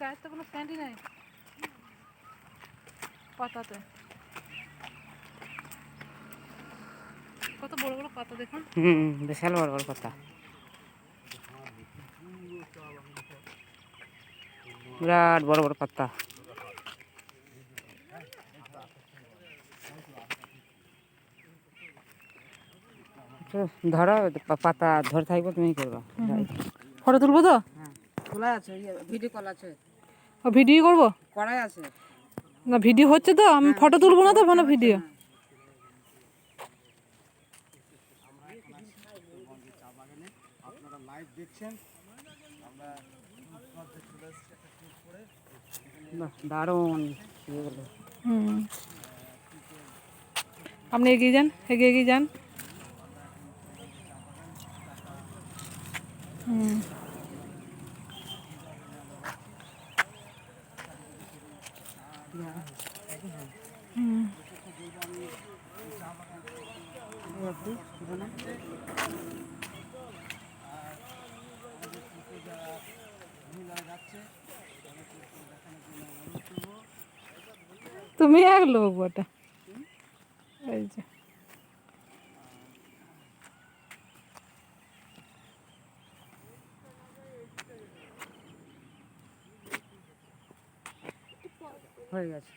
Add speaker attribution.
Speaker 1: গায়ের তো কোনো স্ট্যান্ডই নাই। পাতাতে। কত বড় বড় পাতা দেখুন।
Speaker 2: হুম, বিশাল বড় বড় পাতা। বিরাট বড় বড় পাতা। ধরো পাতা ধরে থাকব তুমি করবা।
Speaker 1: ফটো তুলবো তো?
Speaker 2: হ্যাঁ খোলা আছে ভিডিও কল আছে।
Speaker 1: ও ভিডিও করব?
Speaker 2: কড়াই আছে।
Speaker 1: না ভিডিও হচ্ছে তো আমি ফটো তুলবো না তো মানে ভিডিও?
Speaker 2: বাহ, দারুণ
Speaker 1: হুম। আপনি এগিয়ে যান এগিয়ে এগিয়ে যান হুম হুম তুমি এক লোক বটে। এই যে।
Speaker 2: হয়ে গেছে।